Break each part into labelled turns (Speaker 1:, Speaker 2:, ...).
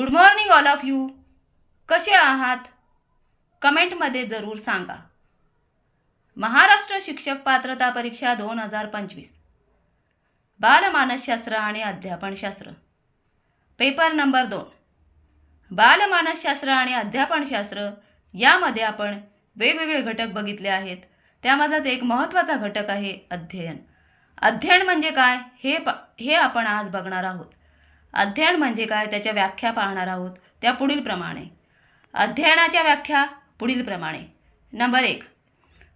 Speaker 1: Good morning all of you कसे आहात? कमेंटमध्ये जरूर सांगा. महाराष्ट्र शिक्षक पात्रता परीक्षा दोन हजार पंचवीस. बालमानसशास्त्र आणि अध्यापनशास्त्र पेपर नंबर दोन. बालमानसशास्त्र आणि अध्यापनशास्त्र यामध्ये आपण वेगवेगळे घटक बघितले आहेत. त्यामधलाच एक महत्त्वाचा घटक आहे अध्ययन. अध्ययन म्हणजे काय? हे प हे आपण आज बघणार आहोत. अध्ययन म्हणजे काय त्याच्या व्याख्या पाहणार आहोत. त्या पुढीलप्रमाणे अध्ययनाच्या व्याख्या पुढीलप्रमाणे नंबर एक.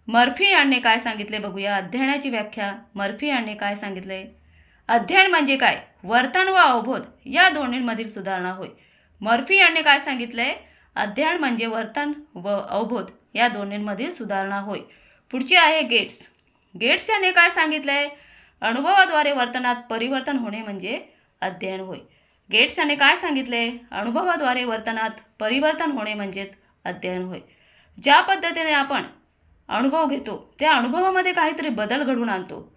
Speaker 1: मर्फी यांनी काय सांगितले बघूया. अध्ययनाची व्याख्या मर्फी यांनी काय सांगितले? अध्ययन म्हणजे काय? वर्तन व अवबोध या दोन्हींमधील सुधारणा होय. मर्फी यांनी काय सांगितले? अध्ययन म्हणजे वर्तन व अवबोध या दोन्हींमधील सुधारणा होय. पुढची आहे गेट्स. गेट्स यांनी काय सांगितले? अनुभवाद्वारे वर्तनात परिवर्तन होणे म्हणजे अध्ययन होय. गेट्स याने काय सांगितले? अनुभवाद्वारे वर्तनात परिवर्तन होणे म्हणजेच अध्ययन होय. ज्या पद्धतीने आपण अनुभव घेतो त्या अनुभवामध्ये काहीतरी बदल घडून आणतो.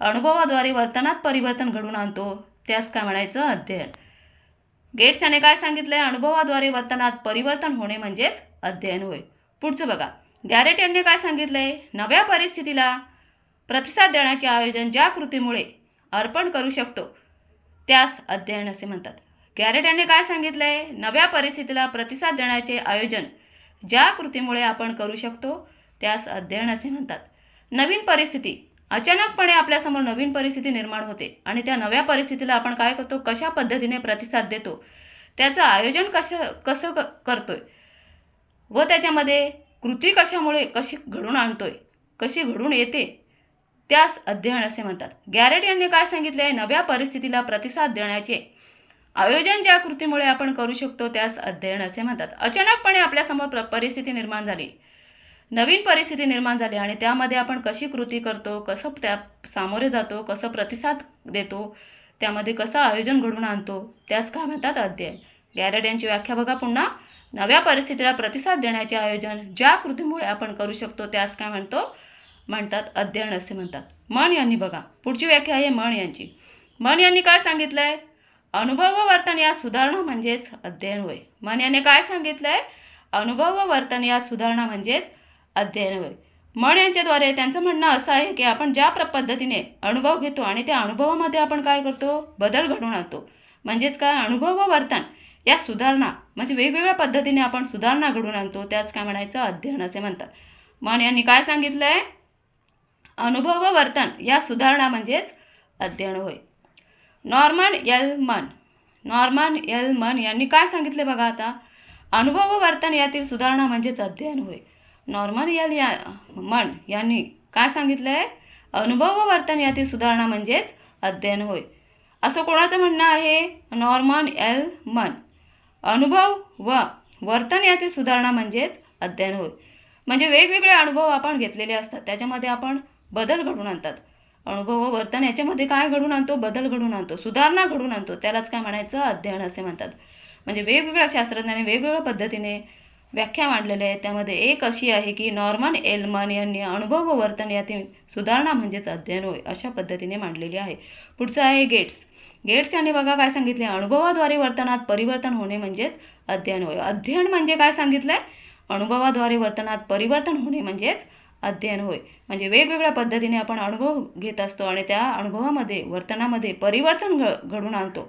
Speaker 1: अनुभवाद्वारे वर्तनात परिवर्तन घडून आणतो त्यास काय म्हणायचं? अध्ययन. गेट्स याने काय सांगितलं? अनुभवाद्वारे वर्तनात परिवर्तन होणे म्हणजेच अध्ययन होय. पुढचं बघा. गॅरेट यांनी काय सांगितलंय नव्या परिस्थितीला प्रतिसाद देण्याचे आयोजन ज्या कृतीमुळे अर्पण करू शकतो त्यास अध्ययन असे म्हणतात. गॅरेट यांनी काय सांगितलंय? नव्या परिस्थितीला प्रतिसाद देण्याचे आयोजन ज्या कृतीमुळे आपण करू शकतो त्यास अध्ययन असे म्हणतात. नवीन परिस्थिती. अचानकपणे आपल्यासमोर नवीन परिस्थिती निर्माण होते आणि त्या नव्या परिस्थितीला आपण काय करतो? कशा पद्धतीने प्रतिसाद देतो? त्याचं आयोजन कसं कसं क करतोय? व त्याच्यामध्ये कृती कशामुळे कशी घडून आणतोय? कशी घडून येते? त्यास अध्ययन असे म्हणतात. गॅरेट यांनी काय सांगितले नव्या परिस्थितीला प्रतिसाद देण्याचे आयोजन ज्या कृतीमुळे आपण करू शकतो त्यास अध्ययन असे म्हणतात. अचानकपणे आपल्यासमोर परिस्थिती निर्माण झाली. नवीन परिस्थिती निर्माण झाली आणि त्यामध्ये आपण कशी कृती करतो कसं त्या सामोरे जातो कसं प्रतिसाद देतो त्यामध्ये कसं आयोजन घडवून आणतो त्यास काय म्हणतात? अध्ययन. गॅरेट यांची व्याख्या बघा पुन्हा. नव्या परिस्थितीला प्रतिसाद देण्याचे आयोजन ज्या कृतीमुळे आपण करू शकतो त्यास काय म्हणतो? म्हणतात अध्ययन असे म्हणतात. मन यांनी बघा पुढची व्याख्या आहे मन यांची. मन यांनी काय सांगितलं आहे अनुभव व वर्तन यात सुधारणा म्हणजेच अध्ययन होय. मन याने काय सांगितलं आहे अनुभव व वर्तन यात सुधारणा म्हणजेच अध्ययन होय. मन यांच्याद्वारे त्यांचं म्हणणं असं आहे की आपण ज्या प्र पद्धतीने अनुभव घेतो आणि त्या अनुभवामध्ये आपण काय करतो? बदल घडवून आणतो. म्हणजेच काय? अनुभव व वर्तन या सुधारणा म्हणजे वेगवेगळ्या पद्धतीने आपण सुधारणा घडवून आणतो त्यास काय म्हणायचं? अध्ययन असे म्हणतात. मन यांनी काय सांगितलं आहे अनुभव व वर्तन या सुधारणा म्हणजेच अध्ययन होय. Norman L Munn Norman L Munn यांनी काय सांगितले बघा आता? अनुभव व वर्तन यातील सुधारणा म्हणजेच अध्ययन होय. नॉर्मन यल या मन यांनी काय सांगितलं आहे अनुभव व वर्तन यातील सुधारणा म्हणजेच अध्ययन होय. असं कोणाचं म्हणणं आहे? नॉर्मन एल मन अनुभव व वर्तन यातील सुधारणा म्हणजेच अध्ययन होय. म्हणजे वेगवेगळे अनुभव आपण घेतलेले असतात. त्याच्यामध्ये आपण बदल घडून आणतात. अनुभव वर्तन याच्यामध्ये काय घडवून आणतो? बदल घडून आणतो. सुधारणा घडवून आणतो. त्यालाच काय म्हणायचं? अध्ययन असे म्हणतात. म्हणजे वेगवेगळ्या शास्त्रज्ञाने वेगवेगळ्या पद्धतीने व्याख्या मांडलेल्या आहेत. त्यामध्ये एक अशी आहे की नॉर्मन एलमन यांनी अनुभव व वर्तन यातील सुधारणा म्हणजेच अध्ययन होय अशा पद्धतीने मांडलेली आहे. पुढचं आहे गेट्स. गेट्स यांनी बघा काय सांगितले? अनुभवाद्वारे वर्तनात परिवर्तन होणे म्हणजेच अध्ययन होय. अध्ययन म्हणजे काय सांगितलं आहे अनुभवाद्वारे वर्तनात परिवर्तन होणे म्हणजेच अध्ययन होय. म्हणजे वेगवेगळ्या पद्धतीने आपण अनुभव घेत असतो आणि त्या अनुभवामध्ये वर्तनामध्ये परिवर्तन घ घडून आणतो.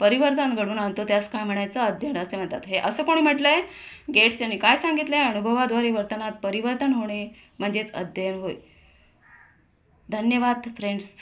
Speaker 1: परिवर्तन घडून आणतो त्यास काय म्हणायचं? अध्ययन असे म्हणतात. हे असं कोणी म्हटलं आहे गेट्स यांनी काय सांगितलं आहे अनुभवाद्वारे वर्तनात परिवर्तन होणे म्हणजेच अध्ययन होय. धन्यवाद फ्रेंड्स